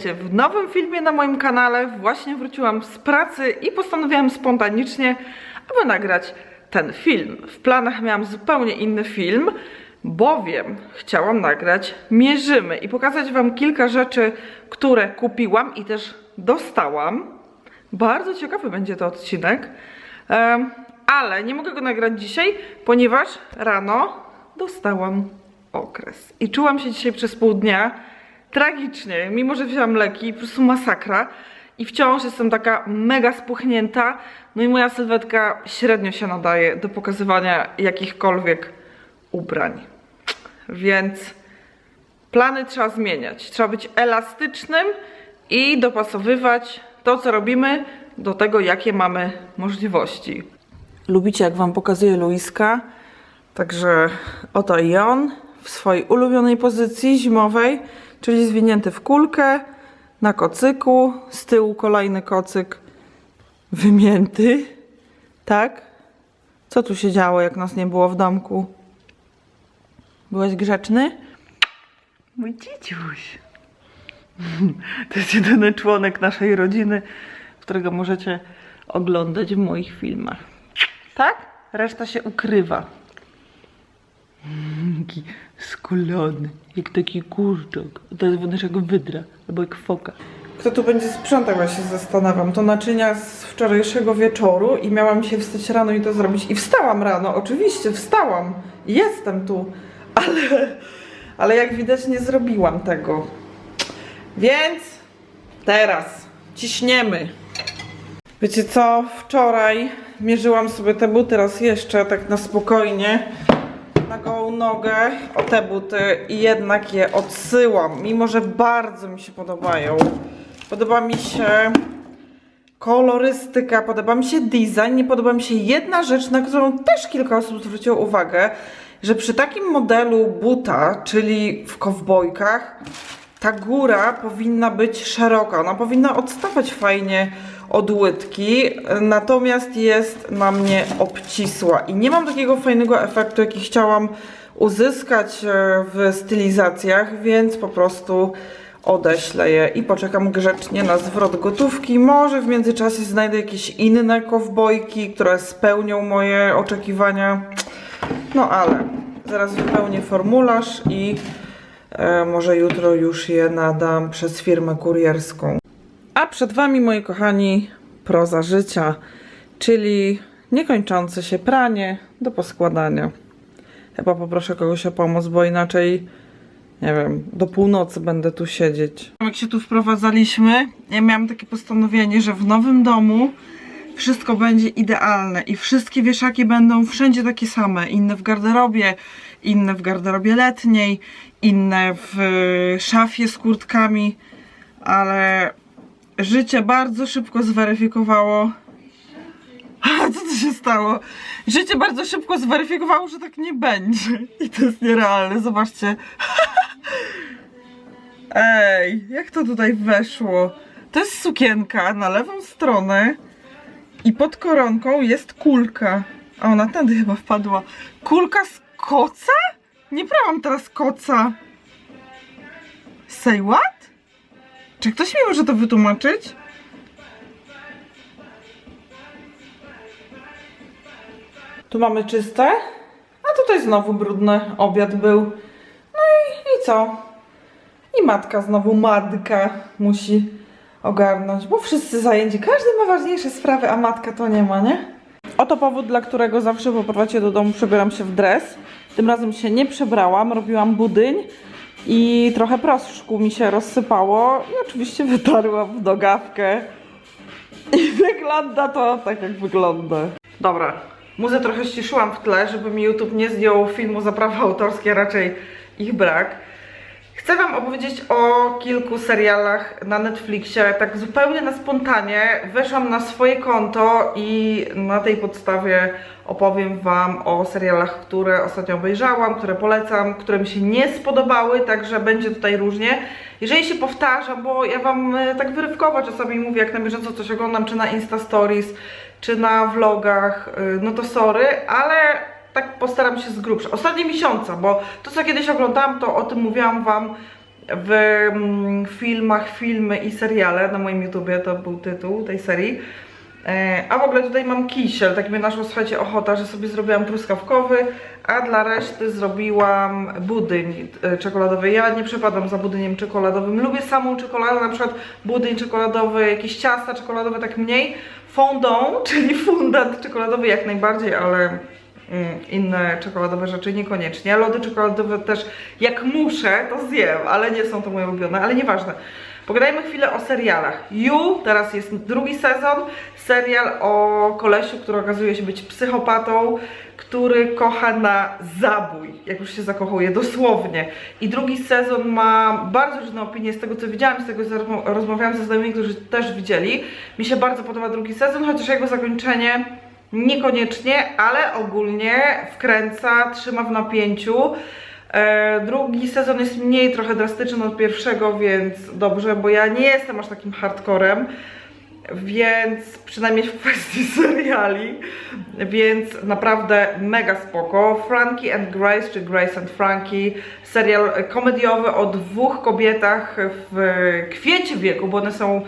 witajcie w nowym filmie na moim kanale. Właśnie wróciłam z pracy i postanowiłam spontanicznie, aby nagrać ten film. W planach miałam zupełnie inny film, bowiem chciałam nagrać mierzymy i pokazać Wam kilka rzeczy, które kupiłam i też dostałam. Bardzo ciekawy będzie to odcinek, ale nie mogę go nagrać dzisiaj, ponieważ rano dostałam okres. I czułam się dzisiaj przez pół dnia tragicznie, mimo że wzięłam leki, po prostu masakra. I wciąż jestem taka mega spuchnięta. No i moja sylwetka średnio się nadaje do pokazywania jakichkolwiek ubrań. Więc plany trzeba zmieniać. Trzeba być elastycznym i dopasowywać to, co robimy, do tego, jakie mamy możliwości. Lubicie, jak Wam pokazuję Luiska? Także oto i on w swojej ulubionej pozycji zimowej, czyli zwinięty w kulkę, na kocyku, z tyłu kolejny kocyk wymięty. Tak? Co tu się działo, jak nas nie było w domku? Byłeś grzeczny? Mój dzieciuś. To jest jedyny członek naszej rodziny, którego możecie oglądać w moich filmach. Tak? Reszta się ukrywa. Taki skulony, jak taki kurczak. To jest naszego wydra, albo jak foka. Kto tu będzie sprzątał, ja się zastanawiam. To naczynia z wczorajszego wieczoru i miałam się wstać rano i to zrobić. I wstałam rano, oczywiście, wstałam. Jestem tu, ale, ale jak widać nie zrobiłam tego. Więc teraz ciśniemy. Wiecie co? Wczoraj mierzyłam sobie te buty raz jeszcze, tak na spokojnie, na gołą nogę, o te buty i jednak je odsyłam, mimo że bardzo mi się podobają. Podoba mi się kolorystyka, podoba mi się design, nie podoba mi się jedna rzecz, na którą też kilka osób zwróciło uwagę, że przy takim modelu buta, czyli w kowbojkach, ta góra powinna być szeroka, ona powinna odstawać fajnie od łydki, natomiast jest na mnie obcisła i nie mam takiego fajnego efektu, jaki chciałam uzyskać e, w stylizacjach, więc po prostu odeślę je i poczekam grzecznie na zwrot gotówki. Może w międzyczasie znajdę jakieś inne kowbojki, które spełnią moje oczekiwania. No ale zaraz wypełnię formularz i może jutro już je nadam przez firmę kurierską. A przed Wami, moi kochani, proza życia, czyli niekończące się pranie do poskładania. Chyba poproszę kogoś o pomoc, bo inaczej, nie wiem, do północy będę tu siedzieć. Jak się tu wprowadzaliśmy, ja miałam takie postanowienie, że w nowym domu wszystko będzie idealne i wszystkie wieszaki będą wszędzie takie same. Inne w garderobie, inne w garderobie letniej, inne w y, szafie z kurtkami, ale życie bardzo szybko zweryfikowało. Co tu się stało? Życie bardzo szybko zweryfikowało, że tak nie będzie. I to jest nierealne, zobaczcie. Ej, jak to tutaj weszło? To jest sukienka na lewą stronę i pod koronką jest kulka. A ona tędy chyba wpadła. Kulka z koca? Nie brałam teraz koca. Say what? Czy ktoś mi może to wytłumaczyć? Tu mamy czyste, a tutaj znowu brudny obiad był. No i, i co? I matka znowu matka musi ogarnąć, bo wszyscy zajęci. Każdy ma ważniejsze sprawy, a matka to nie ma, nie? Oto powód, dla którego zawsze po powrocie do domu przebieram się w dres. Tym razem się nie przebrałam, robiłam budyń i trochę proszku mi się rozsypało i oczywiście wytarłam w dogawkę. I wygląda to tak, jak wygląda. Dobra, muzę trochę ściszyłam w tle, żeby mi YouTube nie zdjął filmu za prawa autorskie, raczej ich brak. Chcę Wam opowiedzieć o kilku serialach na Netflixie. Tak zupełnie na spontanie weszłam na swoje konto i na tej podstawie opowiem Wam o serialach, które ostatnio obejrzałam, które polecam, które mi się nie spodobały, także będzie tutaj różnie. Jeżeli się powtarzam, bo ja Wam e, tak wyrywkowo czasami mówię, jak na bieżąco coś oglądam, czy na Insta Stories, czy na vlogach, e, no to sorry, ale tak postaram się z grubsza. Ostatnie miesiąca, bo to co kiedyś oglądałam, to o tym mówiłam Wam w mm, filmach, filmy i seriale na moim YouTubie, to był tytuł tej serii. E, A w ogóle tutaj mam kisiel, tak mnie naszło, słuchajcie, ochota, że sobie zrobiłam truskawkowy, a dla reszty zrobiłam budyń e, czekoladowy. Ja nie przepadam za budyniem czekoladowym, lubię samą czekoladę, na przykład budyń czekoladowy, jakieś ciasta czekoladowe, tak mniej. Fondant, czyli fundant czekoladowy jak najbardziej, ale inne czekoladowe rzeczy niekoniecznie. Lody czekoladowe też jak muszę, to zjem, ale nie są to moje ulubione, ale nieważne. Pogadajmy chwilę o serialach. You, teraz jest drugi sezon, serial o kolesiu, który okazuje się być psychopatą, który kocha na zabój, jak już się zakochuje, dosłownie. I drugi sezon ma bardzo różne opinie z tego, co widziałam, z tego, co rozmawiałam ze znajomymi, którzy też widzieli. Mi się bardzo podoba drugi sezon, chociaż jego zakończenie niekoniecznie, ale ogólnie wkręca, trzyma w napięciu. E, drugi sezon jest mniej trochę drastyczny od pierwszego, więc dobrze, bo ja nie jestem aż takim hardcorem, więc przynajmniej w kwestii seriali, więc naprawdę mega spoko. Frankie and Grace, czy Grace and Frankie, serial komediowy o dwóch kobietach w kwiecie wieku, bo one są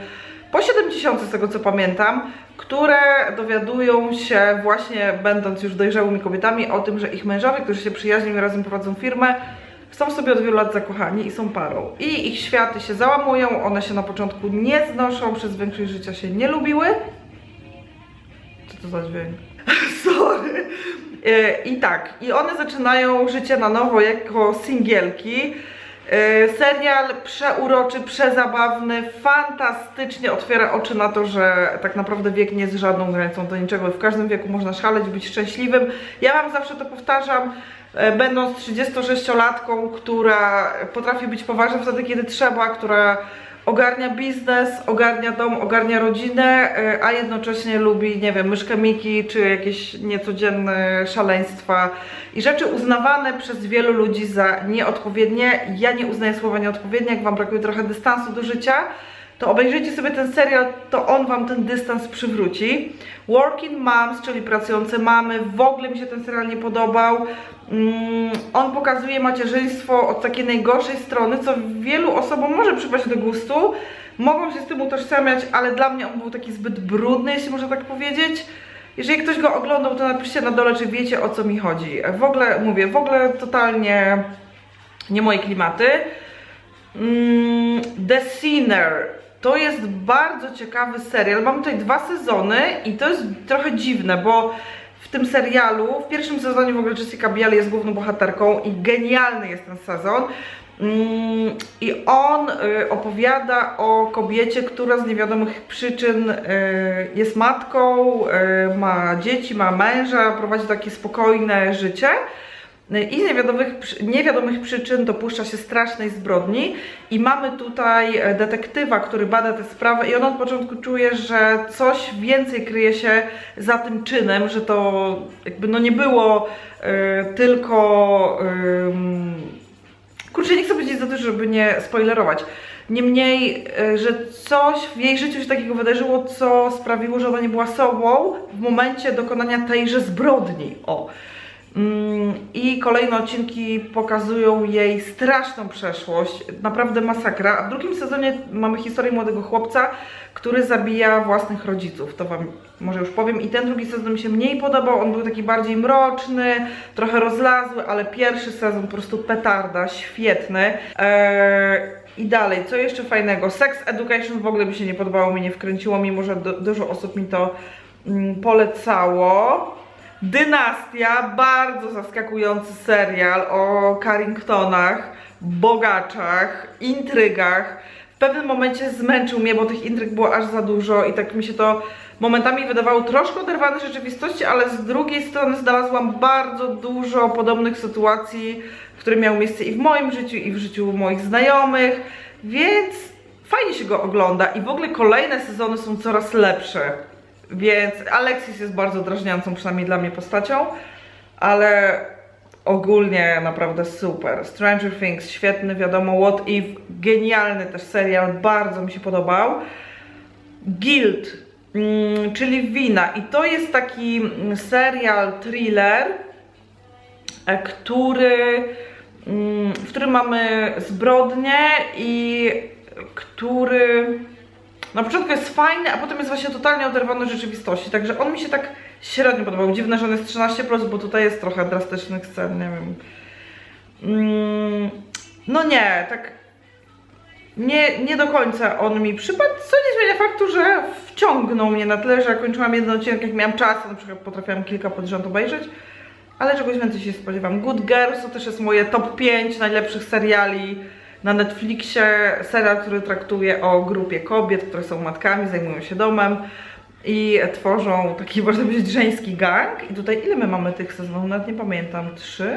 po 70 z tego co pamiętam, które dowiadują się właśnie będąc już dojrzałymi kobietami o tym, że ich mężowie, którzy się przyjaźnią i razem prowadzą firmę, są sobie od wielu lat zakochani i są parą. I ich światy się załamują, one się na początku nie znoszą, przez większość życia się nie lubiły. Co to za dźwięk? Sorry. E, I tak, i one zaczynają życie na nowo jako singielki. E, Serial przeuroczy, przezabawny, fantastycznie otwiera oczy na to, że tak naprawdę wiek nie jest żadną granicą do niczego. W każdym wieku można szaleć, być szczęśliwym. Ja Wam zawsze to powtarzam, e, będąc 36-latką, która potrafi być poważna wtedy, kiedy trzeba, która ogarnia biznes, ogarnia dom, ogarnia rodzinę, e, a jednocześnie lubi, nie wiem, myszkę Miki, czy jakieś niecodzienne szaleństwa i rzeczy uznawane przez wielu ludzi za nieodpowiednie. Ja nie uznaję słowa nieodpowiednie, jak Wam brakuje trochę dystansu do życia, to obejrzyjcie sobie ten serial, to on Wam ten dystans przywróci. Working Moms, czyli pracujące mamy, w ogóle mi się ten serial nie podobał. Mm, on pokazuje macierzyństwo od takiej najgorszej strony, co wielu osobom może przypaść do gustu. Mogą się z tym utożsamiać, ale dla mnie on był taki zbyt brudny, jeśli można tak powiedzieć. Jeżeli ktoś go oglądał, to napiszcie na dole, czy wiecie o co mi chodzi. W ogóle, mówię, w ogóle totalnie nie moje klimaty. Mm, The Sinner. To jest bardzo ciekawy serial. Mam tutaj dwa sezony i to jest trochę dziwne, bo w tym serialu, w pierwszym sezonie w ogóle Jessica Biel jest główną bohaterką i genialny jest ten sezon. Mm, I on y, opowiada o kobiecie, która z niewiadomych przyczyn y, jest matką, y, ma dzieci, ma męża, prowadzi takie spokojne życie. I z niewiadomych, niewiadomych przyczyn dopuszcza się strasznej zbrodni i mamy tutaj e, detektywa, który bada tę sprawę i on od początku czuje, że coś więcej kryje się za tym czynem, że to jakby no nie było e, tylko... ym, Kurczę, nie chcę powiedzieć za dużo, żeby nie spoilerować. Niemniej, e, że coś w jej życiu się takiego wydarzyło, co sprawiło, że ona nie była sobą w momencie dokonania tejże zbrodni. O. I kolejne odcinki pokazują jej straszną przeszłość, naprawdę masakra. A w drugim sezonie mamy historię młodego chłopca, który zabija własnych rodziców. To Wam może już powiem. I ten drugi sezon mi się mniej podobał. On był taki bardziej mroczny, trochę rozlazły, ale pierwszy sezon po prostu petarda, świetny. Eee, I dalej, co jeszcze fajnego? Sex Education w ogóle mi się nie podobało, mnie nie wkręciło, mimo że du- dużo osób mi to mm, polecało. Dynastia, bardzo zaskakujący serial o Carringtonach, bogaczach, intrygach. W pewnym momencie zmęczył mnie, bo tych intryg było aż za dużo i tak mi się to momentami wydawało troszkę oderwane rzeczywistości, ale z drugiej strony znalazłam bardzo dużo podobnych sytuacji, które miały miejsce i w moim życiu, i w życiu moich znajomych, więc fajnie się go ogląda i w ogóle kolejne sezony są coraz lepsze. Więc Alexis jest bardzo drażniącą, przynajmniej dla mnie postacią, ale ogólnie naprawdę super. Stranger Things świetny, wiadomo, What If genialny też serial, bardzo mi się podobał. Guild, mm, czyli Wina i to jest taki mm, serial thriller, e, który mm, w którym mamy zbrodnie i który na początku jest fajny, a potem jest właśnie totalnie oderwany od rzeczywistości. Także on mi się tak średnio podobał. Dziwne, że on jest 13+, bo tutaj jest trochę drastycznych scen, nie wiem. Mm, no nie, tak nie, nie do końca on mi przypadł, co nie zmienia faktu, że wciągnął mnie na tyle, że jak kończyłam jeden odcinek, jak miałam czas, na przykład potrafiłam kilka pod rząd obejrzeć, ale czegoś więcej się spodziewam. Good Girls to też jest moje top 5 najlepszych seriali na Netflixie, serial, który traktuje o grupie kobiet, które są matkami, zajmują się domem i tworzą taki, można powiedzieć, żeński gang. I tutaj ile my mamy tych sezonów? Nawet nie pamiętam. Trzy?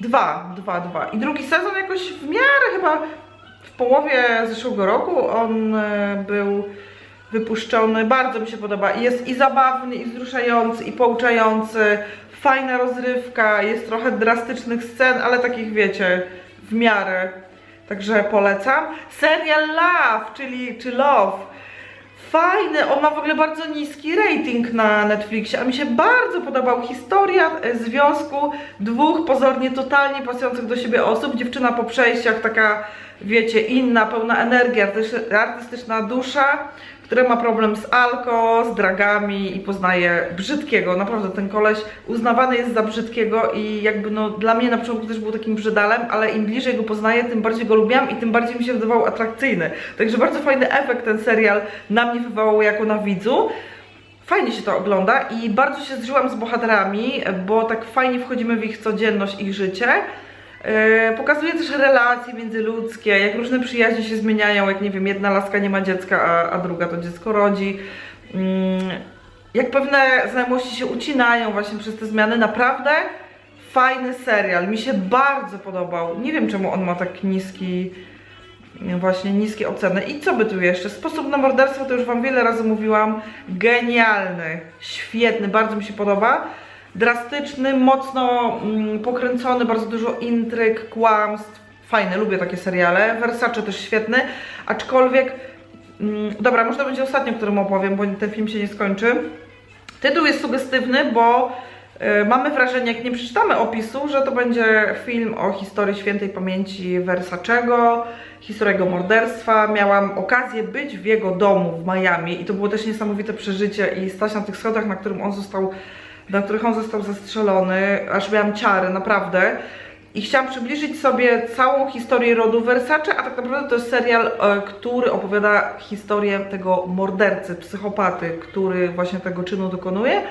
Dwa, dwa, dwa. I drugi sezon jakoś w miarę chyba w połowie zeszłego roku on e, był wypuszczony. Bardzo mi się podoba. Jest i zabawny, i wzruszający, i pouczający. Fajna rozrywka, jest trochę drastycznych scen, ale takich wiecie, w miarę. Także polecam. Serial Love, czyli czy Love. Fajny, on ma w ogóle bardzo niski rating na Netflixie, a mi się bardzo podobał historia e, związku dwóch pozornie totalnie pasujących do siebie osób. Dziewczyna po przejściach taka, wiecie, inna, pełna energii, artystyczna dusza, która ma problem z alko, z dragami i poznaje brzydkiego. Naprawdę ten koleś uznawany jest za brzydkiego i jakby no dla mnie na początku też był takim brzydalem, ale im bliżej go poznaję, tym bardziej go lubiłam i tym bardziej mi się wydawał atrakcyjny. Także bardzo fajny efekt ten serial na mnie wywołał jako na widzu. Fajnie się to ogląda i bardzo się zżyłam z bohaterami, bo tak fajnie wchodzimy w ich codzienność, ich życie. Yy, pokazuje też relacje międzyludzkie, jak różne przyjaźnie się zmieniają, jak nie wiem, jedna laska nie ma dziecka, a, a druga to dziecko rodzi. Yy, jak pewne znajomości się ucinają właśnie przez te zmiany, naprawdę fajny serial. Mi się bardzo podobał. Nie wiem czemu on ma tak niski, właśnie niskie oceny. I co by tu jeszcze? Sposób na morderstwo to już Wam wiele razy mówiłam. Genialny, świetny, bardzo mi się podoba. Drastyczny, mocno mm, pokręcony, bardzo dużo intryg, kłamstw. Fajny, lubię takie seriale. Versace też świetny, aczkolwiek. Mm, dobra, może to będzie ostatni, o którym opowiem, bo ten film się nie skończy. Tytuł jest sugestywny, bo y, mamy wrażenie, jak nie przeczytamy opisu, że to będzie film o historii świętej pamięci Versacego, historia jego morderstwa. Miałam okazję być w jego domu w Miami i to było też niesamowite przeżycie i stać na tych schodach, na którym on został, na których on został zastrzelony, aż miałam ciary, naprawdę. I chciałam przybliżyć sobie całą historię rodu Versace, a tak naprawdę to jest serial, e, który opowiada historię tego mordercy, psychopaty, który właśnie tego czynu dokonuje.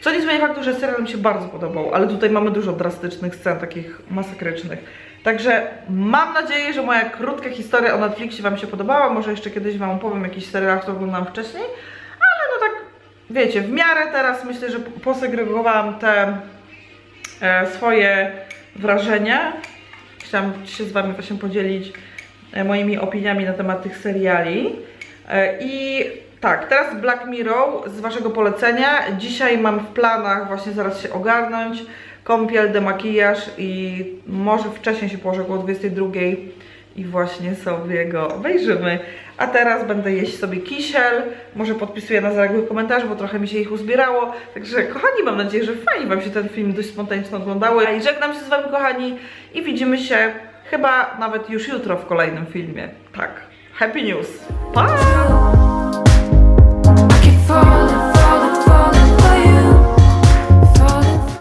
Co nie zmienia faktu, że serial mi się bardzo podobał, ale tutaj mamy dużo drastycznych scen, takich masakrycznych. Także mam nadzieję, że moja krótka historia o Netflixie Wam się podobała. Może jeszcze kiedyś Wam opowiem o jakichś serialach, które oglądałam wcześniej, wiecie, w miarę teraz myślę, że posegregowałam te e, swoje wrażenia. Chciałam się z Wami właśnie podzielić e, moimi opiniami na temat tych seriali. E, I tak, teraz Black Mirror z Waszego polecenia. Dzisiaj mam w planach właśnie zaraz się ogarnąć, kąpiel, demakijaż i może wcześniej się położę około 22 i właśnie sobie go obejrzymy. A teraz będę jeść sobie kisiel, może podpisuję na zaległych komentarzy, bo trochę mi się ich uzbierało. Także kochani, mam nadzieję, że fajnie Wam się ten film dość spontaniczny oglądały. I żegnam się z Wami kochani i widzimy się chyba nawet już jutro w kolejnym filmie. Tak, happy news! Pa!